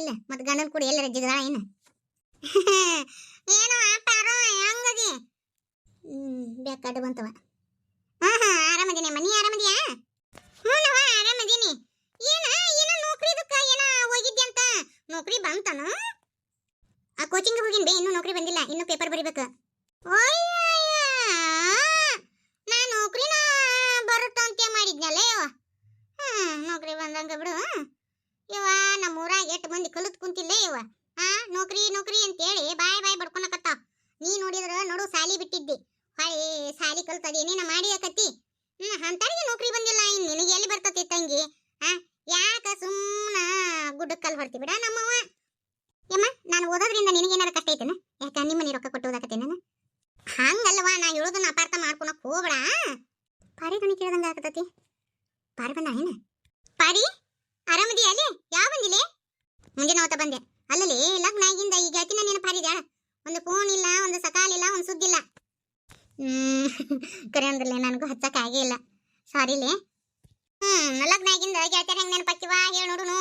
ಇಲ್ಲ ಮತ್ ಗಂಡನ್ ಕೂಡ ಎಲ್ಲರ ಜಿಗದಾಳ ಏನ? ಏನೋ ಆಪಾರೋ ಹೆಂಗದಿ ಬೇಕಾದ ಬಂತವ. ಹಾ ಹಾ ಆರಾಮದಿನಿ, ಮನಿ ಆರಾಮದಿಯಾ? ಹ್ಞೂ ಆರಾಮದಿನಿ. ಏನ ಏನ ನೌಕರಿದಕ್ಕ ಏನ ಹೋಗಿದ್ದೆ ಅಂತ ನೌಕರಿ ಬಂತನು ಆ ಕೋಚಿಂಗ್ ಹೋಗಿನ್ ಬೇ ಇನ್ನೂ ನೌಕರಿ ಬಂದಿಲ್ಲ ಇನ್ನೂ ಪೇಪರ್ ಬರಿಬೇಕು ಅಯ್ಯಯ್ಯ ನಾ ನೌಕರಿನ ಬರುತ್ತ ಅಂತ ಮಾಡಿದ್ನಲ್ಲ ಯವ್ವ ಹ್ಮ್ ನೌಕರಿ ಬಂದಂಗ ಬಿಡು ಇವ ನಮ್ಮ ಊರಾಗ ಎಷ್ಟು ಮಂದಿ ಕಲಿತ್ ಕುಂತಿಲ್ಲ ಇವ ಆ ನೌಕರಿ ನೌಕರಿ ಅಂತೇಳಿ ಬಾಯ್ ಬಾಯ್ ಬಡ್ಕೊಳಕತ್ತಾವ ನೀ ನೋಡು ಸಾಲಿ ಬಿಟ್ಟಿದ್ದಿ. ಹೊಳೆ ಸಾಲಿ ಕಲ್ತದೇನೇನ ಮಾಡಿದಕತ್ತಿ ಹ್ಮ್ ಅಂತರಿಗೆ ನೌಕರಿ ಬಂದಿಲ್ಲ ಇನ್ ನಿನಗೆ ಎಲ್ಲಿ ಬರ್ತತಿ ತಂಗಿ? ಆ, ಯಾಕ ಸುಮ್ಮನ ಗುಡ್ಡಕ್ಕಲ್ಲಿ ಹೊಡ್ತಿ ಬಿಡ ನಮ್ಮವ ಯಮ್ಮ, ನಾನು ಓದೋದ್ರಿಂದ ನಿನಗೇನಾರ ಕಷ್ಟ ಐತನ? ಯಾಕ ನಿಮ್ಮ ಮನೆ ರೊಕ್ಕ ಕೊಟ್ಟು ಓದಾಕತ್ತೆ ನಾನು? ಹಂಗಲ್ವಾ, ನಾ ಹೇಳೋದನ್ನ ಅಪಾರ್ಥ ಮಾಡ್ಕೊಳಕ್ ಹೋಗ್ಬೇಡ. ಪಾರಿ ಕಣಿ ಕೇಳ್ದಂಗ ಆಗತತಿ. ಪಾರಿ ಬಂದ ಏನ? ಪಾರಿ ಆರಾಮದಿ ಅಲ್ಲಿ? ಯಾವ ಬಂದಿಲೆ? ಮುಂದಿನ ಅವತ್ತ ಬಂದೆ. ಅಲ್ಲಲ್ಲಿ ಲಗ್ನ ಆಗಿಂದ ಈಗ ಯಾಕಿನ ಪಾರಿ ಪಾರಿದ್ಯಾಳ ಒಂದು ಫೋನ್ ಇಲ್ಲ, ಒಂದು ಸಕಾಲ ಇಲ್ಲ, ಒಂದು ಸುದ್ದಿಲ್ಲ ಕರೆ ಅಂದ್ರಲ್ಲೇ, ನನಗೂ ಹಚ್ಚಕ್ಕೆ ಆಗೇ ಇಲ್ಲ. ಸಾರಿಲೆ ಹ್ಞೂ ಲಗ್ನ ಆಗಿಂದ ಗೆಳತಿಯರ್ ಹೆಂಗ್ ನೆನಪಾಕಿವ ಹೇಳಿ ನೋಡುನು.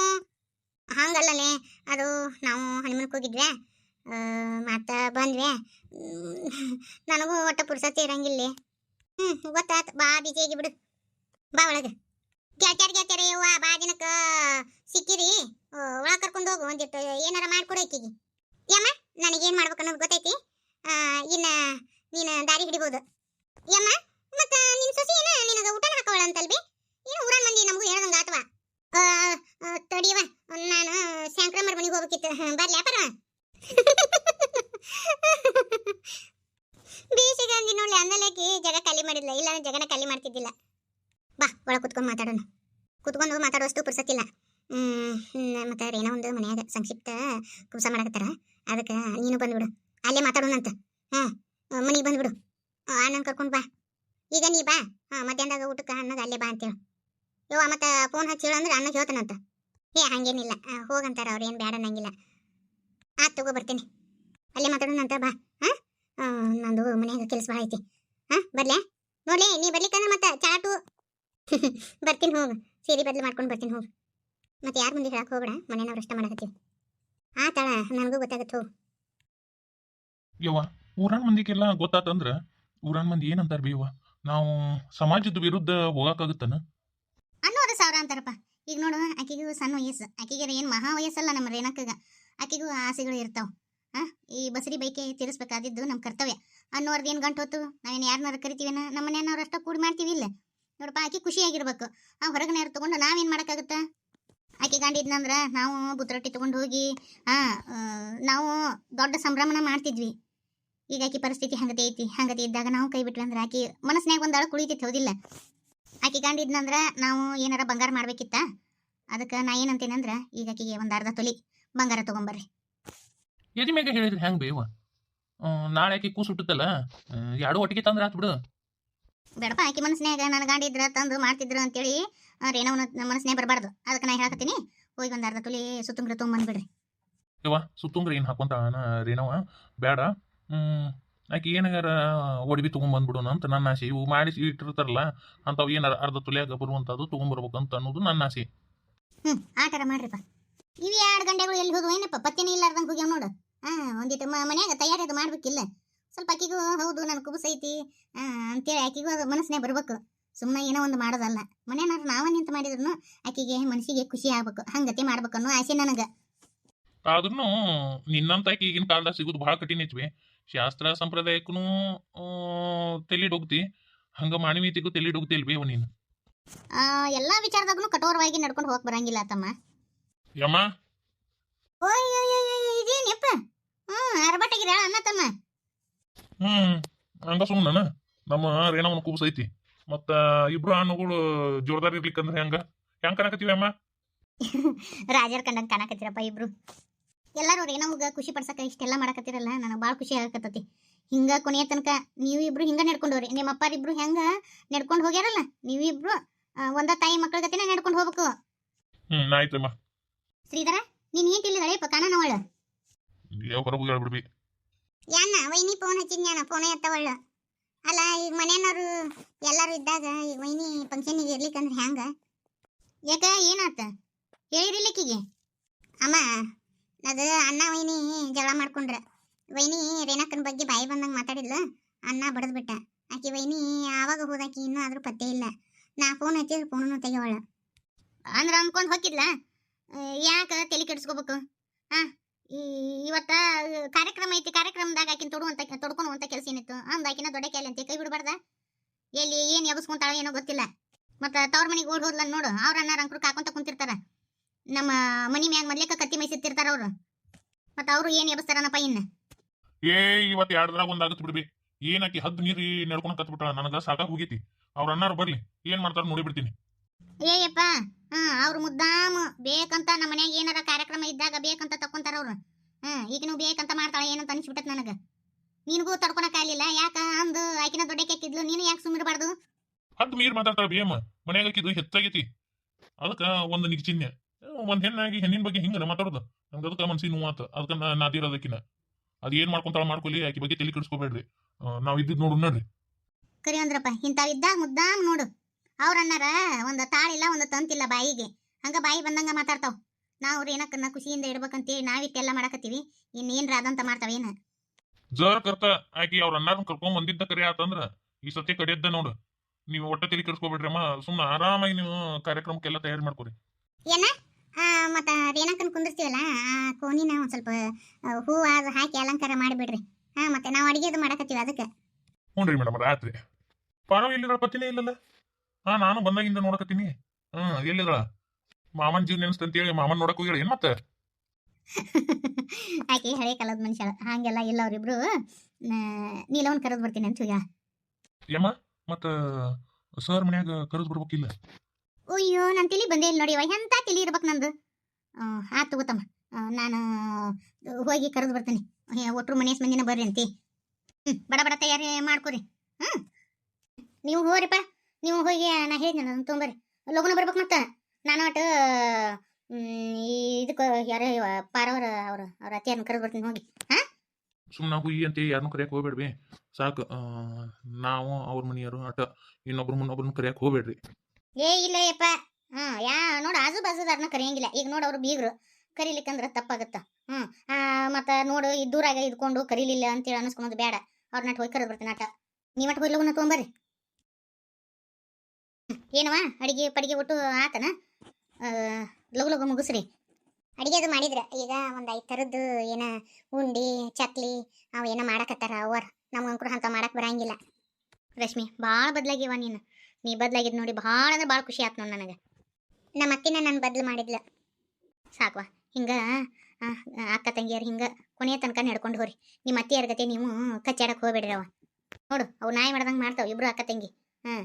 ಹಂಗಲ್ಲಲೇ, ಅದು ನಾವು ಹಣಿಮನಕ್ಕೆ ಹೋಗಿದ್ವಿ. ಮತ್ತ ಬಂದ್ವಿ. ನನಗೂ ಒಟ್ಟ ಪುರ್ಸತಿ ಇರಂಗಿಲ್ಲ. ಹ್ಞೂ ಗೊತ್ತಾತು, ಬಾ ಬಿಜಿಯಾಗಿ ಬಿಡು. ಬಾ ಒಳಗೆ. ಗೆಳತಿಯರ್, ಗೆಳತ್ಯಾರ ಅವ್ವ ಬಾ ದಿನಕ್ಕೆ. ಸಿಕ್ಕಿರಿ. ಒಳಗೆ ಕರ್ಕೊಂಡು ಹೋಗು ಒಂದಿಟ್ಟು ಏನಾರ ಮಾಡ್ಕೊಡು ಯಮ್ಮ? ನನಗೇನ್ ಮಾಡ್ಬೇಕು ಅನ್ನೋದು ಗೊತ್ತೈತಿ. ಇನ್ನ ನೀನು ದಾರಿ ಹಿಡಿಬೋದು. ಯಮ್ಮ, ಮತ್ತ ನಿನ್ ಸೊಸಿ ಏನ ನಿನಗ ಊಟ ಹಾಕೋಳ ಅಂತಲ್ಬಿ ಏನು ಊರನ್ ಮಂದಿ ನಮಗೂ ಹೇಳ್ದಂಗ ಆತವ? ತಡಿಯವ ನಾನು ಸ್ಯಾಂಕ್ರಮರ್ ಮನೆಗೆ ಹೋಗ್ಬೇಕಿತ್ತು. ಬರ್ಲಿ ಅಪರ ಬೇಸಿಗಂದಿ ನೋಡ್ಲಿ ಅಂದಲೇಕಿ ಜಗ ಖಾಲಿ ಮಾಡಿಲ್ಲ ಇಲ್ಲ ಜಗನ ಖಾಲಿ ಮಾಡ್ತಿದ್ದಿಲ್ಲ. ಬಾ, ಒಳಗೆ ಕುತ್ಕೊಂಡು ಮಾತಾಡೋಣ. ಕುತ್ಕೊಂಡು ಮಾತಾಡೋಷ್ಟು ಪುರ್ಸತ್ತಿಲ್ಲ ಮತ್ತೆ ಏನೋ ಒಂದು ಮನ್ಯಾಗ ಸಂಕ್ಷಿಪ್ತ ಕುಸ ಮಾಡಕತ್ತಾರ. ಅದಕ್ಕೆ ನೀನು ಬಂದ್ಬಿಡು ಅಲ್ಲೇ ಮಾತಾಡೋಣಂತ. ಹಾಂ ಮನೆಗೆ ಬಂದ್ಬಿಡು ಅಣ್ಣನ ಕರ್ಕೊಂಡು ಬಾ. ಈಗ ನೀ ಬಾ. ಹಾಂ, ಮಧ್ಯಾಹ್ನದಾಗ ಊಟಕ್ಕೆ ಅಣ್ಣಗೆ ಅಲ್ಲೇ ಬಾ ಅಂತೇಳು. ಯೋ ಮತ್ತೆ ಫೋನ್ ಹಚ್ಚಿ ಹೇಳಂದ್ರೆ ಅಣ್ಣಗೆ ಹೇಳ್ತಾನಂತ. ಏ ಹಂಗೇನಿಲ್ಲ. ಹೋಗಂತಾರ ಅವ್ರು ಏನು ಬೇಡ ನಂಗಿಲ್ಲ ಆತು ತಗೋ ಬರ್ತೀನಿ. ಅಲ್ಲೇ ಮಾತಾಡೋಣಂತ ಬಾ. ಹಾಂ ನಂದು ಮನೆಯಾಗ ಕೆಲಸ ಭಾಳ ಐತಿ. ಹಾಂ, ಬರ್ಲೇ? ನೋಡ್ಲಿ, ನೀ ಬರ್ಲಿಕ್ಕಂದ್ರೆ ಮತ್ತೆ ಚಾಟು ಬರ್ತೀನಿ ಹೋಗು. ಸೀರೆ ಬದಲು ಮಾಡ್ಕೊಂಡು ಬರ್ತೀನಿ ಹೋಗು. ಮತ್ತೆ ಯಾರು ಮುಂದೆ ಹೇಳಕ್ ಹೋಗ್ಬೇಡ. ಮನೆಯವ್ರು ಅಷ್ಟ ಮಾಡಕತ್ತೀವಿ. ಆತಾಳ ನನಗೂ ಗೊತ್ತಾಗತ್ತು. ಯವ್ವ ಊರಾನ್ ಮಂದಿಗೆಲ್ಲ ಗೊತ್ತಾತಂದ್ರ ಊರಾನ್ ಮಂದಿ ಏನಂತಾರ ಬೇವ ನಾವು ಸಮಾಜದ ವಿರುದ್ಧ ಹೋಗಾಕಾಗುತ್ತನ? ಅನ್ನೋದು ಸಾವಿರ ಅಂತಾರಪ್ಪ. ಈಗ ನೋಡು ಆಕಿಗೂ ಸಣ್ಣ ವಯಸ್ಸು. ಆಕಿಗೆ ಏನು ಮಹಾ ವಯಸ್ಸಲ್ಲ ನಮ್ಮ ರೇಣಕ್ಕಗ ಆಕಿಗೂ ಆಸೆಗಳು ಇರ್ತಾವ. ಆ ಈ ಬಸರಿ ಬೈಕೆ ತೀರಿಸ್ಬೇಕಾದಿದ್ದು ನಮ್ಮ ಕರ್ತವ್ಯ. ಅನ್ನೋರ್ದು ಏನು ಗಂಟು ಹೊತ್ತು ನಾವೇನು ಯಾರನ್ನಾರು ಕರಿತೀವೇನ? ನಮ್ಮ ಮನೆಯವ್ರು ಅಷ್ಟ ಕೂಡಿ ಮಾಡ್ತೀವಿ ಇಲ್ಲ. ನೋಡಪ್ಪ ಆಕಿ ಖುಷಿಯಾಗಿರ್ಬೇಕು. ಆ ಹೊರಗನೆಯವ್ರು ತಗೊಂಡು ನಾವೇನು ಮಾಡೋಕ್ಕಾಗುತ್ತಾ? ಆಕೆ ಗಂಡಿದ್ನಂದ್ರ ನಾವು ಬುತ್ತರೊಟ್ಟಿ ತಗೊಂಡು ಹೋಗಿ ಆ ನಾವು ದೊಡ್ಡ ಸಂಭ್ರಮನ ಮಾಡ್ತಿದ್ವಿ. ಈಗ ಆಕಿ ಪರಿಸ್ಥಿತಿ ಹಂಗತಿ ಐತಿ. ಹಂಗತಿ ಇದ್ದಾಗ ನಾವು ಕೈ ಬಿಟ್ವಿ ಅಂದ್ರೆ ಆಕಿ ಮನಸ್ನ್ಯಾಗ ಒಂದಳ ಕುಳಿತೈತಿ ಹೌದಿಲ್ಲ? ಆಕಿ ಗಂಡಿದ್ನಂದ್ರ ನಾವು ಏನಾರ ಬಂಗಾರ ಮಾಡ್ಬೇಕಿತ್ತ? ಅದಕ್ಕೆ ನಾ ಏನಂತೇನಂದ್ರ ಈಗ ಆಕಿಗೆ ಒಂದು ಅರ್ಧ ತೊಲಿ ಬಂಗಾರ ತಗೊಂಬರ್ರಿ. ಎದಿ ಮ್ಯಾಗ ಹೇಳಿದ್ರಿ ಹೆಂಗ್ ಬೇವ? ನಾಳೆ ಆಕಿ ಕೂಸು ಹುಟ್ಟುತ್ತಲ್ಲ ಎರಡು ಒಟ್ಟಿಗೆ ತಂದ್ರ ಆತ್ ಬಿಡು. ಬೇಡಪ್ಪ ಆಕಿ ಮನಸ್ನ್ಯಾಗ ನನ್ನ ಗಂಡಿದ್ರ ತಂದು ಮಾಡ್ತಿದ್ರು ಅಂತೇಳಿ ರೇಣವನ ಮನಸ್ಸನ್ನೇ ಬರಬಾರ್ದು. ಅದಕ್ಕೆ ನಾ ಹೇಳಕತ್ತೀನಿ. ಹೋಗಿ ಒಂದು ಅರ್ಧ ತುಲಿ ಸುತ್ತುಂಗ್ರ ತೊಗೊಂಬಂದ್ಬಿಡ್ರಿ ಇವ ಸುತ್ತುಂಗ್ರ ಏನ್ ಹಾಕೊಂತ ರೇನವ ಬೇಡ ಆಕೆ ಏನಾರ ಒಡವಿ ತೊಗೊಂಬಂದ್ಬಿಡೋಣ ಅಂತ ನನ್ನ ಆಸೆ. ಇವು ಮಾಡಿಸಿ ಇಟ್ಟಿರ್ತಾರಲ್ಲ ಅಂಥವು ಏನಾರ ಅರ್ಧ ತುಲಿಯಾಗ ಬರುವಂತದ್ದು ಅಂತ ಅನ್ನೋದು ನನ್ನ ಆಸೆ. ಹ್ಞೂ ಆಟರ ಮಾಡ್ರಿಪ್ಪ. ಇವು ಎರಡು ಗಂಟೆಗಳು ಎಲ್ಲಿ ಹೋಗುವ ಏನಪ್ಪ ಪತ್ತೆನೇ ಇಲ್ಲಾರ್ದಂಗೆ ಹೋಗ್ಯಾವ ನೋಡು. ಹಾಂ ಒಂದಿಟ್ಟು ಮನೆಯಾಗ ತಯಾರಿ ಅದು ಮಾಡ್ಬೇಕಿಲ್ಲ. ಸ್ವಲ್ಪ ಆಕಿಗೂ ಹೌದು ನನ್ನ ಕುಬಸ್ ಐತಿ ಆ, ಅಂತೇಳಿ ಆಕಿಗೂ ಅದು ಮನಸ್ಸನ್ನೇ ಬರ್ಬೇಕು. ಸುಮ್ಮನೆ ಏನೋ ಒಂದು ಮಾಡೋದಲ್ಲ ಮನೆಯವ್ರು ನಾವ ನಿಂತು ಮಾಡಿದ್ರು ಆಕೆಗೆ ಮನಸ್ಸಿಗೆ ಖುಷಿ ಆಗ್ಬೇಕು ಹಂಗತಿ ಮಾಡ್ಬೇಕು ಅನ್ನೋ ಆಸೆ ನನಗೆ ಆದ್ರೂ ನಿನ್ನಂತ ಆಕೆ ಈಗಿನ ಕಾಲದಾಗ ಸಿಗೋದು ಭಾಳ ಕಠಿಣ ಐತ್ವಿ ಶಾಸ್ತ್ರ ಸಂಪ್ರದಾಯಕ್ಕೂ ತೆಲಿಡೋಗ್ತಿ ಹಂಗ ಮಾನವೀಯತೆಗೂ ತೆಲಿಡೋಗ್ತಿ ಅವ ನೀನು ಎಲ್ಲ ವಿಚಾರದಾಗೂ ಕಠೋರವಾಗಿ ನಡ್ಕೊಂಡು ಹೋಗಕ್ ಬರಂಗಿಲ್ಲ ತಮ್ಮ ಯಮ್ಮ ಓಯ್ ಇದೇನಪ್ಪ ಹ್ಮ್ ಅರ್ಬಟ್ಟಾಗಿರ ಅಣ್ಣ ತಮ್ಮ ಹ್ಮ್ ಹಂಗ ಸುಮ್ಮನ ನಮ್ಮ ರೇಣವನ ಕೂಸೈತಿ ಮತ್ತ ಇಬ್ರು ಹಣ್ಣುಗಳು ಜೋರ್ದಾರ್ ಇರ್ಲಿಕ್ಕಂದ್ರೆ ಹೆಂಗ? ಹೆಂಗ್ ಕನಕತ್ತೀವಿ ಅಮ್ಮ? ರಾಜರ್ ಕಂಡಂಗ್ ಕಾಣಕತ್ತೀರಪ್ಪ ಇಬ್ರು. ಎಲ್ಲರೂ ರೇಣವ್ಗ ಖುಷಿ ಪಡ್ಸಕ ಇಷ್ಟೆಲ್ಲ ಮಾಡಕತ್ತಿರಲ್ಲ ನನಗೆ ಭಾಳ ಖುಷಿ ಆಗಕತ್ತತಿ. ಹಿಂಗ ಕೊನೆಯ ತನಕ ನೀವು ಇಬ್ರು ಹಿಂಗ ನಡ್ಕೊಂಡವ್ರಿ ನಿಮ್ಮ ಅಪ್ಪಾರಿಬ್ರು ಹೆಂಗ ನಡ್ಕೊಂಡು ಹೋಗ್ಯಾರಲ್ಲ ನೀವಿಬ್ರು ಇಬ್ರು ಒಂದ ತಾಯಿ ಮಕ್ಕಳ ಜೊತೆನ ನಡ್ಕೊಂಡು ಹೋಗ್ಬೇಕು. ಹ್ಮ್ ಆಯ್ತಮ್ಮ ಶ್ರೀಧರ ನೀನ್ ಏನ್ ತಿಳಿದಳೆಯಪ್ಪ ಕಾಣನ ಅವಳು. ಯಾವ ಹೊರಗೆ ಹೇಳ್ಬಿಡ್ಬಿ ಯಾನ ವೈನಿ ಫೋನ್ ಹಚ್ಚಿದ್ಯಾನ ಫೋನ್ ಎತ್ತವಳ್ಳ ಅಲ್ಲ ಈಗ ಮನೆಯವರು ಎಲ್ಲರೂ ಇದ್ದಾಗ ಈಗ ವೈನಿ ಫಂಕ್ಷನಿಗೆ ಇರ್ಲಿಕ್ಕಂದ್ರೆ ಹ್ಯಾಂಗ? ಯಾಕ ಏನಾತ? ಹೇಳಿರ್ಲಿಕ್ಕಿಗೆ ಅಮ್ಮ ಅದು ಅಣ್ಣ ವೈನಿ ಜಗಳ ಮಾಡ್ಕೊಂಡ್ರ. ವೈನಿ ರೇಣಕ್ಕನ ಬಗ್ಗೆ ಬಾಯಿ ಬಂದಂಗೆ ಮಾತಾಡಿಲ್ಲ ಅಣ್ಣ ಬಡದ್ ಬಿಟ್ಟ ಆಕಿ ವೈನಿ ಆವಾಗ ಹೋದಾಕಿ ಇನ್ನೂ ಆದರೂ ಪತ್ತೆ ಇಲ್ಲ. ನಾ ಫೋನ್ ಹಚ್ಚಿದ್ರೆ ಫೋನನ್ನು ತೆಗೆವಳ ಅಂದ್ರೆ ಅನ್ಕೊಂಡ್ ಹೋಗಿದ್ಲ ಯಾಕ ತಲೆ ಕೆಡಿಸ್ಕೋಬೇಕು? ಹಾ? ಇವತ್ತ ಕಾರ್ಯಕ್ರಮ ಐತಿ ಕಾರ್ಯಕ್ರಮದಾಗ ಆಕಿನ ತೊಡುವಂತ ತೊಡ್ಕೊಳುವಂತ ಕೆಲಸ ಏನಿತ್ತು? ಅಂದ ಆಕಿನ ದೊಡ್ಡ ಕ್ಯಾಲಿ ಅಂತ ಕೈ ಬಿಡಬಾರ್ದ? ಎಲ್ಲಿ ಏನ್ ಎಬ್ಸ್ಕೊಂತಾಳ ಏನೋ ಗೊತ್ತಿಲ್ಲ. ಮತ್ತ ತವ್ರ ಮನಿಗೆ ಓಡ್ ಹೋದ್ಲ ನೋಡು ಅವ್ರ ಅಣ್ಣ ರಂಕರು ಕಾಕೊಂತ ಕುಂತಿರ್ತಾರ. ನಮ್ಮ ಮನಿ ಮ್ಯಾಗ ಮೊದ್ಲೇಕ ಕತ್ತಿ ಮೈಸಿರ್ತಾರ ಅವ್ರು. ಮತ್ತ ಅವ್ರು ಏನ್ ಎಬಸ್ತಾರನಪ್ಪ ಇನ್ನ? ಏ ಇವತ್ತು ಎರಡು ಒಂದ್ ಆಗತ್ ಬಿಡ್ಬಿ. ಏನಕ್ಕೆ ಹದ್ದು ನೀರಿ ನಡ್ಕೊಂಡ್ ಕತ್ಬಿಟ್ಟಾಳ? ನನಗ ಸಾಕಾಗ ಹೋಗೈತಿ. ಅವ್ರ ಅಣ್ಣಾರು ಬರ್ಲಿ ಏನ್ ಮಾಡ್ತಾರ ನೋಡಿ ಬಿಡ್ತೀನಿ. ಏಯಪ್ಪ ಅವ್ರು ಮುದ್ದಾಮ. ಬೇಕಂತ ನಮ್ಮ ಮನ್ಯಾಗ ಏನಾರ ಕಾರ್ಯಕ್ರಮ ಇದ್ದಾಗ ಬೇಕಂತ ತಕ್ಕೊಂತಾರ ಅವ್ರು. ಹಾ ಈಗ ನೀವು ಬೇಕಂತ ಮಾಡ್ತಾಳ ಏನಂತ ಅನಿಸ್ಬಿಟ್ಟತ್ ನನಗ. ನಿನಗೂ ತಡ್ಕೊಳಕ್ ಆಗ್ಲಿಲ್ಲ ಯಾಕ ಅಂದು ಆಕಿನ ದೊಡ್ಡ ಕೆಕ್ಕಿದ್ಲು ನೀನು ಯಾಕೆ ಸುಮ್ಮಿರಬಾರ್ದು ಹದ್ದು ಮೀರ್ ಮಾತಾಡ್ತಾಳ ಬೇಮ ಮನ್ಯಾಗ ಕಿದು ಹೆಚ್ಚಾಗೈತಿ. ಅದಕ್ಕ ಒಂದು ನಿಗ್ಚಿನ್ಯ ಒಂದ್ ಹೆಣ್ಣಾಗಿ ಹೆಣ್ಣಿನ ಬಗ್ಗೆ ಹಿಂಗ ಮಾತಾಡೋದು. ನಂಗೆ ಅದಕ್ಕ ಮನ್ಸಿ ನೋವಾತ ಅದಕ್ಕ ನಾ ನಾದಿರೋದಕ್ಕಿನ ಅದ್ ಏನ್ ಮಾಡ್ಕೊಂತಾಳ ಮಾಡ್ಕೊಲಿ ಆಕಿ ಬಗ್ಗೆ ತಲೆ ಕೆಡಿಸ್ಕೋಬೇಡ್ರಿ. ನಾವು ಇದ್ದಿದ್ ನೋಡು ನೋಡ್ರಿ ಕರಿ ಅಂದ್ರಪ್ಪ ಇಂಥವಿದ್ದಾಗ ಮುದ್ದಾಮ್ ನೋಡು. ಅವ್ರ ಅಣ್ಣಾರ ಒಂದು ತಾಳಿಲ್ಲ ಒಂದು ತಂತಿಲ್ಲ ಬಾಯಿಗೆ. ಹಂಗ ಬಾಯಿ ಬಂದಂಗ ಮಾತಾಡ್ತಾವ್. ನಾವು ಏನಕ್ಕನ್ನ ಖುಷಿಯಿಂದ ಇಡ್ಬೇಕಂತೇಳಿ ನಾವಿಟ್ಟೆಲ್ಲ ಮಾಡಕತ್ತೀವಿ. ಇನ್ನೇನ್ರ ಅದಂತ ಮಾಡ್ತಾವೇನ ಜರ್ ಕರ್ತ. ಆಕಿ ಅವ್ರ ಅಣ್ಣಾರನ್ ಕರ್ಕೊಂಡ್ ಬಂದಿದ್ದ ಕರೆ ಆತಂದ್ರ ಈ ಸತಿ ಕಡಿಯದ್ದ ನೋಡು. ನೀವು ಒಟ್ಟ ತಲೆ ಕೆಡಿಸ್ಕೋಬೇಡ್ರಿ ಅಮ್ಮ. ಸುಮ್ನ ಆರಾಮಾಗಿ ನೀವು ಕಾರ್ಯಕ್ರಮಕ್ಕೆಲ್ಲ ತಯಾರಿ ಮಾಡ್ಕೊರಿ. ಏನ? ಮತ್ತ ರೇಣಕನ್ ಕುಂದಿರ್ತೀವಲ್ಲ ಆ ಕೋನಿನ ಒಂದ್ ಸ್ವಲ್ಪ ಹೂ ಅದು ಹಾಕಿ ಅಲಂಕಾರ ಮಾಡಿಬಿಡ್ರಿ. ಹಾ ಮತ್ತೆ ನಾವು ಅಡಿಗೆದು ಮಾಡಕತ್ತೀವಿ ಅದಕ್ಕೆ. ಹ್ಞೂ ಮೇಡಮ್ ರಾತ್ರಿ ಪಾರವ ಎಲ್ಲಿಗಳ ಪತ್ತಿನೇ ಇಲ್ಲಲ್ಲ. ಹಾ ನಾನು ಬಂದಾಗಿಂದ ನೋಡಕತ್ತೀನಿ. ಹ್ಮ್ ಎಲ್ಲಿಗಳ ಮಾಮನ್ ಜೀವ ನೆನಸ್ತಂತೇಳಿ ಮಾಮನ್ ನೋಡಕ್ ಹೋಗ್ಯಾಳ. ಏನ್ ಮತ್ತೆ? ಆಕೆ ಹಳೆ ಕಾಲದ ಮನುಷ್ಯ ಹಂಗೆಲ್ಲ ಇಲ್ಲ ಅವ್ರಿಬ್ರು. ನೀಲವನ್ ಕರೆದು ಬರ್ತೀನಿ ಅಂತ ಯಮ್ಮ ಮತ್ತ ಸರ್ ಮನ್ಯಾಗ ಕರೆದ್ ಬರ್ಬೇಕಿಲ್ಲ? ಅಯ್ಯೋ ನಾನು ತಿಳಿ ಬಂದೇ ಇಲ್ಲ ನೋಡಿ ಎಂತ ತಿಳಿ ಇರ್ಬೇಕು ನಂದು? ಆ, ಆತು ಗೊತ್ತಮ್ಮ ನಾನು ಹೋಗಿ ಕರೆದು ಬರ್ತೀನಿ. ಒಟ್ರು ಮನೆ ಮಂದಿನ ಬರ್ರಿ ಅಂತಿ. ಹ್ಮ್ ಬಡ ಬಡ ತಯಾರಿ ಮಾಡ್ಕೊರಿ. ಹ್ಞೂ ನೀವು ಹೋರಿಪ್ಪ. ನೀವು ಹೋಗಿ ನಾ ಹೇಳಿದ್ನ ನಾನು ತೊಗೊಂಬರ್ರಿ. ಲಗುನ ಬರ್ಬೇಕು ಮತ್ತೆ? ನಾನು ಒಟ್ಟು ಇದಕ್ಕೆ ಯಾರೋ ಪಾರವರ ಅವರು ಅವ್ರ ಅತಿಯನ್ನ ಕರೆದು ಬರ್ತೀನಿ ಹೋಗಿ. ಸುಮ್ಮನೆ ಹುಯಿ ಅಂತ ಯಾರನ್ನೂ ಕರೆಯಕ್ ಹೋಗ್ಬೇಡ್ರಿ ಸಾಕು ನಾವು ಅವ್ರ ಮನೆಯವರು ಅಟ ಇನ್ನೊಬ್ರು ಮುನ್ನೊಬ್ರನ್ನ ಕರೆಯಕ್ ಹೋಗ್ಬೇಡ್ರಿ. ಏ ಇಲ್ಲ ಯಪ್ಪ. ಹ್ಞೂ ಯಾ ನೋಡು ಆಜು ಬಾಜುದಾರನ ಕರಿಯಂಗಿಲ್ಲ. ಈಗ ನೋಡು ಅವ್ರು ಬೀಗ್ರು. ಕರೀಲಿಕ್ಕಂದ್ರೆ ತಪ್ಪಾಗತ್ತ. ಹ್ಞೂ ಮತ್ತು ನೋಡು ಈ ದೂರಾಗ ಇದ್ಕೊಂಡು ಕರೀಲಿಲ್ಲ ಅಂತೇಳಿ ಅನಿಸ್ಕೊಳೋದು ಬೇಡ ಅವ್ರನ್ನ ಹೋಗಿ ಕರೆದು ಬರ್ತೀನಿ ಆಟ. ನೀವಟ್ಟು ಹೋಗಿ ಲಗುನ ತೊಗೊಂಬರ್ರಿ. ಏನವ ಅಡಿಗೆ ಪಡಿಗೆ ಒಟ್ಟು ಆತನ? ಲಗು ಲಗು ಮುಗಿಸ್ರಿ. ಅಡಿಗೆ ಅದು ಮಾಡಿದ್ರ. ಈಗ ಒಂದು ಐದು ಥರದ್ದು ಏನ ಉಂಡಿ, ಚಕ್ಲಿ ಅವು ಏನೋ ಮಾಡಕತ್ತಾರ ಅವರ್ ನಮ್ಗೆ ಅಂಕರು ಅಂತ ಮಾಡಕ್ಕೆ ಬರಂಗಿಲ್ಲ. ರಶ್ಮಿ, ಭಾಳ ಬದಲಾಗಿವ ನೀನು. ನೀ ಬದಲಾಗಿದ್ ನೋಡಿ ಭಾಳ ಅಂದ್ರೆ ಭಾಳ ಖುಷಿ ಆಯ್ತು ನೋಡಿ ನನಗೆ. ನಮ್ಮ ಅತ್ತಿನ ನಾನು ಬದ್ಲು ಮಾಡಿದ್ಲ. ಸಾಕ್ವಾ. ಹಿಂಗೆ ಅಕ್ಕ ತಂಗಿಯರು ಹಿಂಗೆ ಕೊನೆಯ ತನಕ ನಡ್ಕೊಂಡು ಹೋರಿ. ನಿಮ್ಮ ಅತ್ತಿಯರ ಗತೆ ನೀವು ಕಚ್ಚಾಡಕ್ಕೆ ಹೋಗ್ಬೇಡ್ರಿ ಅವ ನೋಡು, ಅವು ನಾಯಿ ಮಾಡ್ದಂಗೆ ಮಾಡ್ತಾವೆ ಇಬ್ರು ಅಕ್ಕ ತಂಗಿ. ಹಾಂ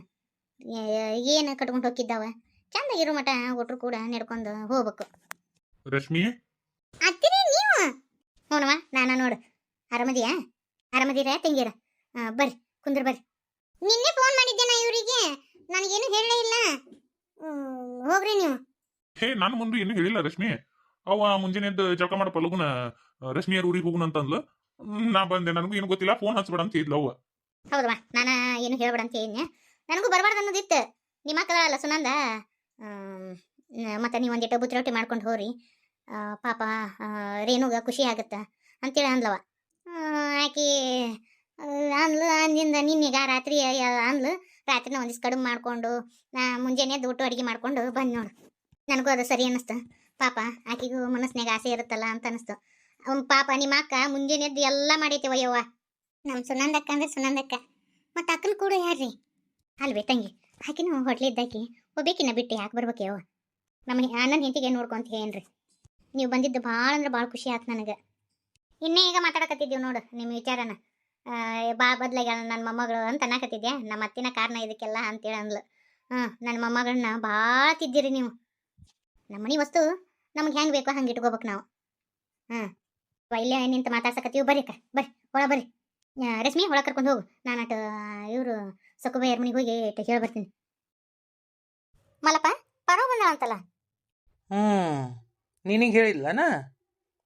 ಏನು ಕಟ್ಕೊಂಡು ಹೋಗಿದ್ದಾವ ಚಂದ ಇರೋ ಮಟ ಒಟ್ರು ಕೂಡ ನಡ್ಕೊಂಡು ಹೋಗ್ಬೇಕು. ರಶ್ಮಿ? ಅತ್ತಿರಿ ನೀವು? ನೋಡವ ನಾನ ನೋಡು. ಆರಾಮದಿಯಾ? ಅರಮದಿರ ತಂಗಿರ ಬರ್ರಿ ಕುಂದ್ರ ಬರ್ರಿ. ನಿನ್ನೆ ಫೋನ್ ಮಾಡಿದ್ದೆ ನಾ ಇವರಿಗೆ. ನನಗೇನು ಹೇಳಲೇ ಇಲ್ಲ. ಹೋಗ್ರಿ ನೀವು. ಹೇ ನಾನು ಮುಂದೆ ಏನು ಹೇಳಿಲ್ಲ ರಶ್ಮಿ. ಅವ ಮುಂಜಾನೆ ಎದ್ದು ಜಳಕ ಮಾಡ ಪಲಗುನ ರಶ್ಮಿಯರ್ ಊರಿಗೆ ಹೋಗುಣ ಅಂತಂದ್ಲು. ನಾ ಬಂದೆ. ನನಗೂ ಏನು ಗೊತ್ತಿಲ್ಲ. ಫೋನ್ ಹಚ್ಬೇಡ ಅಂತ ಇದ್ಲು ಅವ್ವ. ಹೌದವಾ ನಾನು ಏನು ಹೇಳ್ಬೇಡ ಅಂತ ಹೇಳಿದ್ನೆ ನನಗೂ ಬರಬಾರ್ದು ಅನ್ನೋದಿತ್ತು ನಿಮ್ಮ ಅಕ್ಕ ಅಲ್ಲ ಸುನಂದ? ಮತ್ತೆ ನೀವು ಒಂದಿಟ್ಟು ಬುತ್ತಿ ರೊಟ್ಟಿ ಮಾಡ್ಕೊಂಡು ಹೋಗ್ರಿ. ಪಾಪ ರೇಣುಗ ಖುಷಿ ಆಗುತ್ತೆ? ಅಂತೇಳಿ ಅಂದ್ಲವ. ಆಕಿ ಅಂದ್ಲು, ಅಂದಿಂದ ನಿನ್ನೆಗ ರಾತ್ರಿ ಅಂದ್ಲು, ರಾತ್ರಿನ ಒಂದಿಷ್ಟು ಕಡಿಮೆ ಮಾಡಿಕೊಂಡು, ನಾ ಮುಂಜಾನೆ ಎದ್ದು ಊಟ ಅಡುಗೆ ಮಾಡ್ಕೊಂಡು ಬಂದು ನೋಡು. ನನಗೂ ಅದು ಸರಿ ಅನ್ನಿಸ್ತು ಪಾಪ, ಆಕಿಗೂ ಮನಸ್ಸಿನಾಗ ಆಸೆ ಇರುತ್ತಲ್ಲ ಅಂತ ಅನ್ನಿಸ್ತು ಅವ್ನು ಪಾಪ ನಿಮ್ಮ ಅಕ್ಕ ಮುಂಜಾನೆ ಎದ್ದು ಎಲ್ಲ ಮಾಡೈತಿ ವಯ್ಯವ್ವ ನಮ್ಮ ಸುನಂದಕ್ಕ ಅಂದ್ರೆ ಸುನಂದಕ್ಕ. ಮತ್ತು ಅಕ್ಕನ ಕೂಡ ಯಾರ್ರಿ? ಅಲ್ವೇ ತಂಗಿ ಆಕಿನೂ ಹೊಟ್ಲಿದ್ದಾಕಿ ಒಬ್ಬೇಕಿನ ಬಿಟ್ಟು ಯಾಕೆ ಬರ್ಬೇಕು ಯವ್ವ ನಮ್ಮ ಅಣ್ಣನ ಹೆಂಡತಿಗೆ ನೋಡ್ಕೊಂತ ಏನ್ರಿ ನೀವು ಬಂದಿದ್ದು ಭಾಳ ಅಂದ್ರೆ ಭಾಳ ಖುಷಿ ಆಯ್ತು ನನಗೆ. ಇನ್ನೇ ಈಗ ಮಾತಾಡಕತ್ತಿದ್ದೀವಿ ನೋಡು ನಿಮ್ಮ ವಿಚಾರನ. ಬಾ ಬದ್ಲಾಗ ನನ್ನ ಮೊಮ್ಮಗಳು ಅಂತ ಅನ್ನಕತ್ತಿದ್ದೆ ನಮ್ಮ ಅತ್ತಿನ ಕಾರಣ ಇದಕ್ಕೆಲ್ಲ ಅಂತೇಳಿ ಅಂದ್ಲು. ಹಾಂ ನನ್ನ ಮೊಮ್ಮಗಳನ್ನ ಭಾಳ ತಿದ್ದಿರಿ ನೀವು. ನಮ್ಮ ಮನೆ ವಸ್ತು ನಮ್ಗೆ ಹೆಂಗೆ ಬೇಕೋ ಹಂಗೆ ಇಟ್ಕೋಬೇಕು ನಾವು. ಹಾಂ ಇಲ್ಲೇ ನಿಂತು ಮಾತಾಡ್ಸಕತ್ತೀವಿ. ಬರ್ರಿ ಅಕ್ಕ, ಬರ್ರಿ ಒಳ ಬರ್ರಿ. ರಶ್ಮಿ, ಒಳಗೆ ಕರ್ಕೊಂಡು ಹೋಗು. ನಾನು ಇವರು ಸೊಕ್ಕಬಯ್ಯರ ಮನೆಗೆ ಹೋಗಿ ಹೇಳಿ ಬರ್ತೀನಿ. ಮಲಪ್ಪ ಪರೋ ಬಂದ ಅಂತಲ್ಲ? ಹ್ಮ್, ನಿನಗೆ ಹೇಳಿಲ್ಲನ?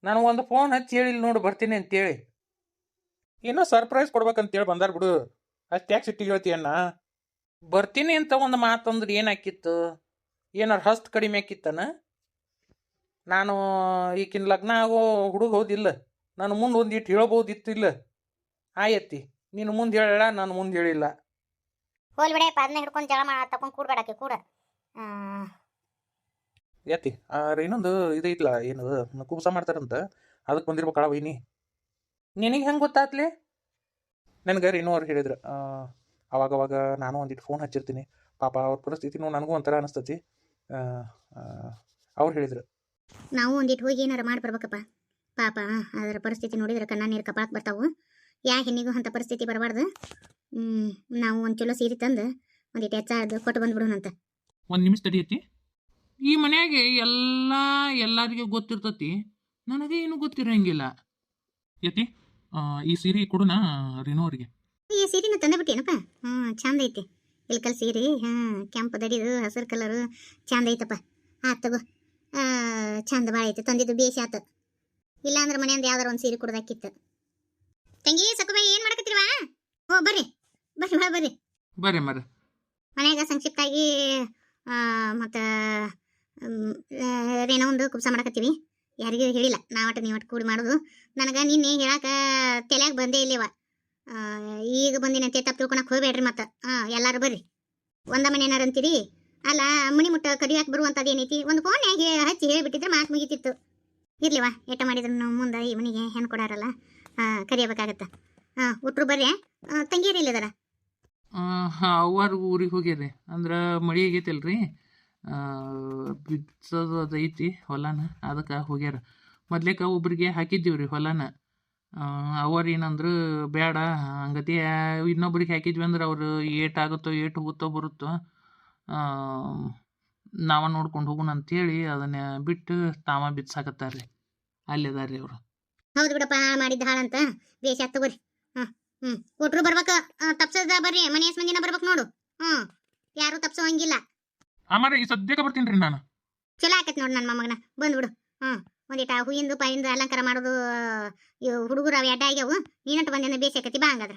ನಾನು ಒಂದು ಫೋನ್ ಹಚ್ಚಿ ಹೇಳಿಲ್ಲ ನೋಡು, ಬರ್ತೀನಿ ಅಂತೇಳಿ. ಏನೋ ಸರ್ಪ್ರೈಸ್ ಕೊಡ್ಬೇಕಂತೇಳಿ ಬಂದಾರ ಬಿಡು. ಅಷ್ಟು ಯಾಕೆ ಹೇಳ್ತೀಯ ಹೇಳ್ತೀಯಣ್ಣ ಬರ್ತೀನಿ ಅಂತ ಒಂದು ಮಾತಂದ್ರೆ ಏನಾಕಿತ್ತು ಏನಾರು ಹಸ್ತ್ ಕಡಿಮೆ ಆಕಿತ್ತನ ನಾನು ಈಕಿನ ಲಗ್ನ ಆಗೋ ಹುಡುಗ ಹೋದಿಲ್ಲ. ನಾನು ಮುಂದೆ ಒಂದು ಹೇಳ್ಬೋದಿತ್ತು ಇಲ್ಲ. ಆಯತ್ತಿ ನೀನು ಮುಂದೆ ಹೇಳ ನಾನು ಮುಂದೆ ಹೇಳಿಲ್ಲ. ಹೋಲ್ ಬಿಡೆ ಅದನ್ನ ಹಿಡ್ಕೊಂಡು ಜಗಳ ಮಾಡ ತಕೊಂಡ್ ಕೂಡ್ಬೇಡಕ್ಕೆ ಕೂಡ. ಯಾತಿ ಇನ್ನೊಂದು ಇದೈತ್ಲ ಏನು ಕುಬ್ಸ ಮಾಡ್ತಾರಂತ ಅದಕ್ಕೆ ಬಂದಿರ್ಬೇಕಳ ವೈನಿ. ನಿನಗೆ ಹೆಂಗೆ ಗೊತ್ತಾತ್ಲೆ? ನನಗೆ ರೇಣು ಅವ್ರು ಹೇಳಿದ್ರು ಅವಾಗವಾಗ ಅವಾಗ ಅವಾಗ ನಾನು ಒಂದಿಟ್ಟು ಫೋನ್ ಹಚ್ಚಿರ್ತೀನಿ. ಪಾಪ ಅವ್ರ ಪರಿಸ್ಥಿತಿನೂ ನನಗೂ ಒಂಥರ ಅನಿಸ್ತತಿ. ಅವ್ರು ಹೇಳಿದ್ರು. ನಾವು ಒಂದಿಟ್ಟು ಹೋಗಿ ಏನಾರು ಮಾಡಿ ಬರ್ಬೇಕಪ್ಪ. ಪಾಪ ಅದರ ಪರಿಸ್ಥಿತಿ ನೋಡಿದ್ರೆ ಕಣ್ಣ ನೀರು ಕಪಾಳಕ್ಕೆ ಬರ್ತಾವು. ಯಾ ಹೆಣ್ಣಿಗೂ ಅಂಥ ಪರಿಸ್ಥಿತಿ ಬರಬಾರ್ದು. ನಾವು ಒಂದು ಚಲೋ ಸೀರೆ ತಂದು ಒಂದಿಟ್ಟು ಹೆಚ್ಚಾದು ಕೊಟ್ಟು ಬಂದ್ಬಿಡೋಣಂತ ಒಂದು ನಿಮಿಷ ತಡಿಯತ್ತಿ ಈ ಮನ್ಯಾಗೆ ಎಲ್ಲ ಎಲ್ಲರಿಗೂ ಗೊತ್ತಿರ್ತತಿ. ನನಗೆ ಏನು ಗೊತ್ತಿರಂಗಿಲ್ಲ. ಯತಿ ಆ, ಈ ಸೀರೆ ಕೊಡೋಣ ರಿನೋ ಅವ್ರಿಗೆ. ಈ ಸೀರೆನ ತಂದೆ ಬಿಟ್ಟೇನಪ್ಪ ಹ್ಞೂ ಚಂದ ಐತಿ. ಇಲ್ಕಲ್ ಸೀರೆ ಹಾಂ ಕೆಂಪು ದಡಿದು ಹಸಿರು ಕಲರು ಚಂದ ಐತಪ್ಪ. ಆ ತಗೋ. ಚಂದ ಭಾಳ ಐತಿ. ತಂದಿದ್ದು ಬೇಸಿ ಆತು. ಇಲ್ಲಾಂದ್ರೆ ಮನೆಯಿಂದ ಯಾವ್ದಾರ ಒಂದು ಸೀರೆ ಕುಡ್ದಾಕಿತ್ತು. ತಂಗಿ ಸಕುಬಾಯಿ ಏನು ಮಾಡಕತ್ತಿರುವ? ಓ ಬರ್ರಿ. ಬರ್ರಿ ಬರ್ರಿ. ಬರ್ರಿ ಮರ ಮನ್ಯಾಗ ಸಂಕ್ಷಿಪ್ತಾಗಿ ಮತ್ತು ಏನೋ ಒಂದು ಕುಪ್ಸ ಮಾಡಕತ್ತೀವಿ. ಯಾರಿಗೂ ಹೇಳಿಲ್ಲ ನಾ ಒಟ್ಟು ನೀವು ಕೂಡಿ ಮಾಡೋದು. ನನಗೆ ನಿನ್ನೆ ಹೇಳಾಕ ತಲೆಯಾಗ ಬಂದೇ ಇಲ್ಲವ. ಈಗ ಬಂದಿನಂತೆ ತಪ್ಪು ತಿಳ್ಕೊಳಕ್ ಹೋಗ್ಬೇಡ್ರಿ ಮತ್ತೆ. ಹಾಂ ಎಲ್ಲಾರು ಬರ್ರಿ. ಒಂದ ಮನೆ ಏನಾರು ಅಂತೀರಿ? ಅಲ್ಲ ಮಣಿ ಮುಟ್ಟ ಕಡಿಯಾಕ ಬರುವಂಥದ್ದು ಏನೈತಿ? ಒಂದು ಫೋನ್ ಹಚ್ಚಿ ಹೇಳಿಬಿಟ್ಟಿದ್ರೆ ಮಾತು ಮುಗಿತಿತ್ತು. ಇರ್ಲಿವಾ ಏಟ ಮಾಡಿದ್ರು ಮುಂದೆ ಈ ಮನೆಗೆ ಹೆಣ್ಣು ಕೊಡಾರಲ್ಲ. ಕರಿಯಬೇಕಾಗತ್ತೆ. ಹಾಂ ಉಟ್ರು ಬರ್ರಿ ತಂಗಿಯರು ಇಲ್ಲದಾರ ಅವ್ವಾರು ಊರಿಗೆ ಹೋಗ್ಯಾರಿ ಅಂದ್ರೆ ಮಳಿ ಆಗೈತಲ್ರಿ. ಬಿಚ್ಚೋದು ಅದು ಐತಿ ಹೊಲನ, ಅದಕ್ಕೆ ಹೋಗ್ಯಾರ. ಮೊದ್ಲೇಕ ಒಬ್ರಿಗೆ ರೀ ಹೊಲನ. ಅವ್ರು ಏನಂದ್ರು ಬೇಡ ಹಂಗತಿ ಇನ್ನೊಬ್ರಿಗೆ ಹಾಕಿದ್ವಿ ಅಂದ್ರೆ ಅವರು ಏಟ್ ಆಗುತ್ತೋ, ಏಟ್ ಹೋಗುತ್ತೋ, ಬರುತ್ತೋ ನಾವ ನೋಡ್ಕೊಂಡು ಹೋಗೋಣ ಅಂತೇಳಿ ಅದನ್ನ ಬಿಟ್ಟು ತಾವ ಬಿಚ್ಚಾಕತ್ತಾರ್ರಿ ಅಲ್ಲಿದಾರ್ರಿ ಅವರು. ಹೌದು ಬಿಡಪ್ಪ ಮಾಡಿದ್ದ ಹಾಳಂತ. ಬೇಷ ತಗೋರಿ. ಹ್ಮ್ ಹ್ಮ್. ಒಟ್ರು ಬರ್ಬೇಕ ತಪ್ಸದ ಬರ್ರಿ ಮನೆ ಎಸ್ ಮಂದಿನ ಬರ್ಬೇಕು ನೋಡು. ಹ್ಮ್. ಯಾರು ತಪ್ಸೋ ಹಂಗಿಲ್ಲ. ಆಮೇಲೆ ಈ ಸದ್ಯಕ್ಕೆ ಬರ್ತೀನಿ ನಾನು. ಚಲೋ ಆಕತ್ ನೋಡು ನನ್ನ ಮೊಮ್ಮಗನ. ಬಂದ್ಬಿಡು ಹ್ಮ್. ಒಂದಿಟ ಹೂವಿಂದು ಪಾಯಿಂದ ಅಲಂಕಾರ ಮಾಡೋದು ಹುಡುಗರು ಅವು ಎಡ್ಡ ಆಗ್ಯಾವು. ನೀನಂತ ಬಂದಿಂದ ಬೇಸಿ ಆಕತಿ ಬಾ ಹಂಗಾದ್ರ.